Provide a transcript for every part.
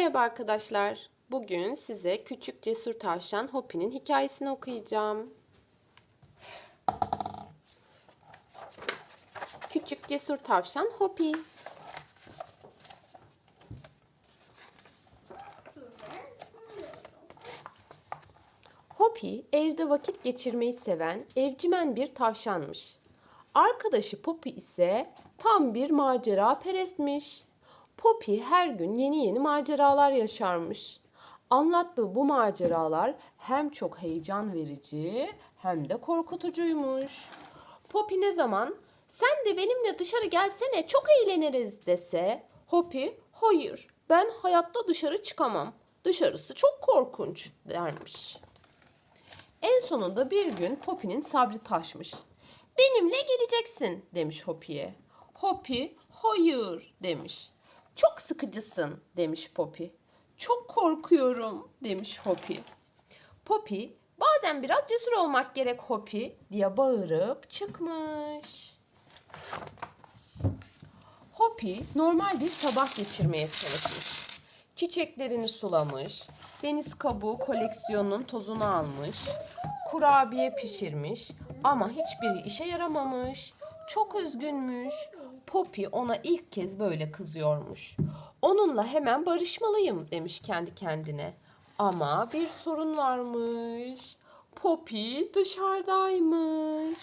Merhaba arkadaşlar. Bugün size küçük cesur tavşan Hopi'nin hikayesini okuyacağım. Küçük cesur tavşan Hopi. Hopi evde vakit geçirmeyi seven evcimen bir tavşanmış. Arkadaşı Poppy ise tam bir macera perestmiş. Poppy her gün yeni yeni maceralar yaşarmış. Anlattığı bu maceralar hem çok heyecan verici hem de korkutucuymuş. Poppy ne zaman sen de benimle dışarı gelsene çok eğleniriz dese Hoppy hayır ben hayatta dışarı çıkamam. Dışarısı çok korkunç dermiş. En sonunda bir gün Poppy'nin sabrı taşmış. Benimle geleceksin demiş Hoppy'ye. Hoppy hayır demiş. Çok sıkıcısın demiş Poppy. Çok korkuyorum demiş Hoppy. Poppy bazen biraz cesur olmak gerek Hoppy diye bağırıp çıkmış. Hoppy normal bir sabah geçirmeye çalışmış. Çiçeklerini sulamış, deniz kabuğu koleksiyonunun tozunu almış, kurabiye pişirmiş ama hiçbiri işe yaramamış. Çok üzgünmüş. Poppy ona ilk kez böyle kızıyormuş. Onunla hemen barışmalıyım demiş kendi kendine. Ama bir sorun varmış. Poppy dışarıdaymış.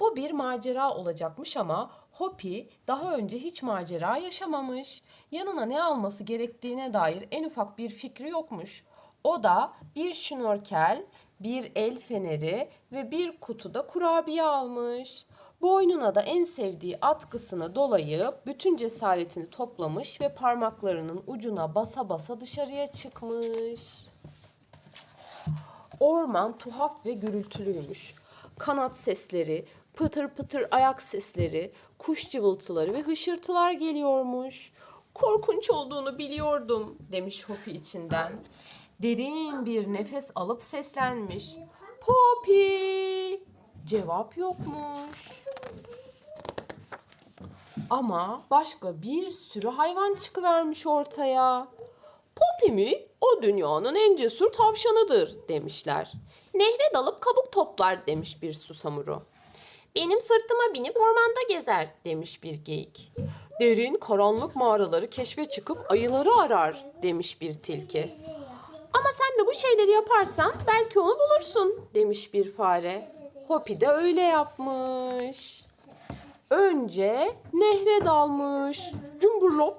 Bu bir macera olacakmış ama Hoppy daha önce hiç macera yaşamamış. Yanına ne alması gerektiğine dair en ufak bir fikri yokmuş. O da bir şnorkel, bir el feneri ve bir kutuda kurabiye almış. Boynuna da en sevdiği atkısını dolayıp bütün cesaretini toplamış ve parmaklarının ucuna basa basa dışarıya çıkmış. Orman tuhaf ve gürültülüymüş. Kanat sesleri, pıtır pıtır ayak sesleri, kuş cıvıltıları ve hışırtılar geliyormuş. Korkunç olduğunu biliyordum demiş Hopi içinden. Derin bir nefes alıp seslenmiş. Poppy! Cevap yokmuş. Ama başka bir sürü hayvan çıkıvermiş ortaya. Poppy mi? O dünyanın en cesur tavşanıdır demişler. Nehre dalıp kabuk toplar demiş bir susamuru. Benim sırtıma binip ormanda gezer demiş bir geyik. Derin karanlık mağaraları keşfe çıkıp ayıları arar demiş bir tilki. Ama sen de bu şeyleri yaparsan belki onu bulursun demiş bir fare. Hopi de öyle yapmış. Önce nehre dalmış. Cumburlop.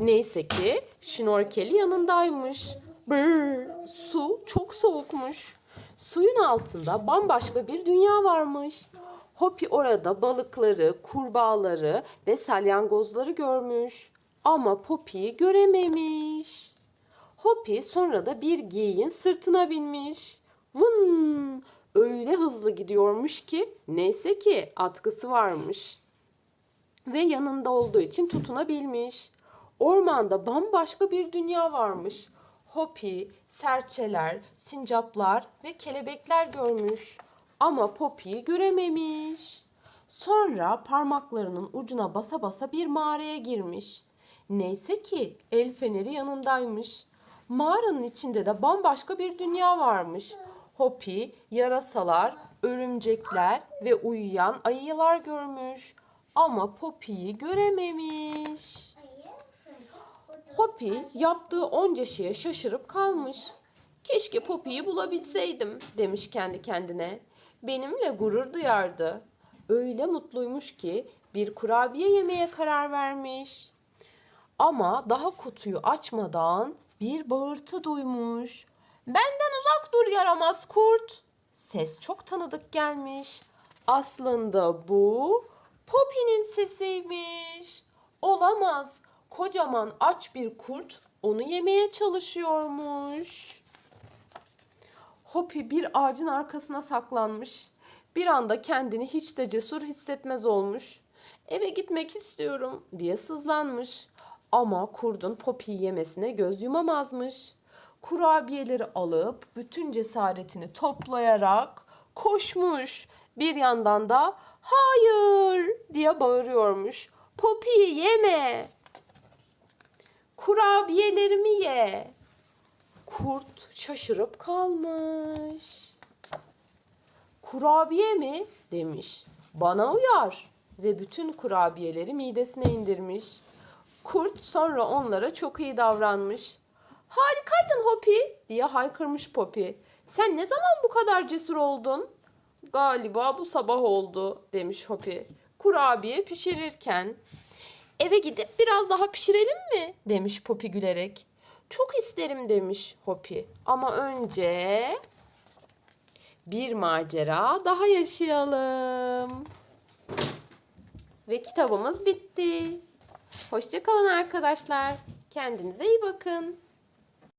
Neyse ki şnorkeli yanındaymış. Brr, su çok soğukmuş. Suyun altında bambaşka bir dünya varmış. Hopi orada balıkları, kurbağaları ve salyangozları görmüş. Ama Poppy'yi görememiş. Hopi sonra da bir geyiğin sırtına binmiş. Vın! Öyle hızlı gidiyormuş ki neyse ki atkısı varmış. Ve yanında olduğu için tutunabilmiş. Ormanda bambaşka bir dünya varmış. Hopi, serçeler, sincaplar ve kelebekler görmüş. Ama Poppy'yi görememiş. Sonra parmaklarının ucuna basa basa bir mağaraya girmiş. Neyse ki el feneri yanındaymış. Mağaranın içinde de bambaşka bir dünya varmış. Hopi, yarasalar, örümcekler ve uyuyan ayılar görmüş. Ama Poppy'yi görememiş. Hopi yaptığı onca şeye şaşırıp kalmış. Keşke Poppy'yi bulabilseydim demiş kendi kendine. Benimle gurur duyardı. Öyle mutluymuş ki bir kurabiye yemeye karar vermiş. Ama daha kutuyu açmadan bir bağırtı duymuş. Benden uzak dur yaramaz kurt. Ses çok tanıdık gelmiş. Aslında bu Poppy'nin sesiymiş. Olamaz. Kocaman aç bir kurt onu yemeye çalışıyormuş. Hopi bir ağacın arkasına saklanmış. Bir anda kendini hiç de cesur hissetmez olmuş. Eve gitmek istiyorum diye sızlanmış. Ama kurdun Poppy'yi yemesine göz yumamazmış. Kurabiyeleri alıp bütün cesaretini toplayarak koşmuş. Bir yandan da hayır diye bağırıyormuş. Poppy'yi yeme. Kurabiyelerimi ye. Kurt şaşırıp kalmış. Kurabiye mi? demiş. Bana uyar. Ve bütün kurabiyeleri midesine indirmiş. Kurt sonra onlara çok iyi davranmış. Harikaydın Hopi diye haykırmış Popi. Sen ne zaman bu kadar cesur oldun? Galiba bu sabah oldu demiş Hopi. Kurabiye pişirirken. Eve gidip biraz daha pişirelim mi? demiş Popi gülerek. Çok isterim demiş Hopi. Ama önce bir macera daha yaşayalım. Ve kitabımız bitti. Hoşçakalın arkadaşlar. Kendinize iyi bakın.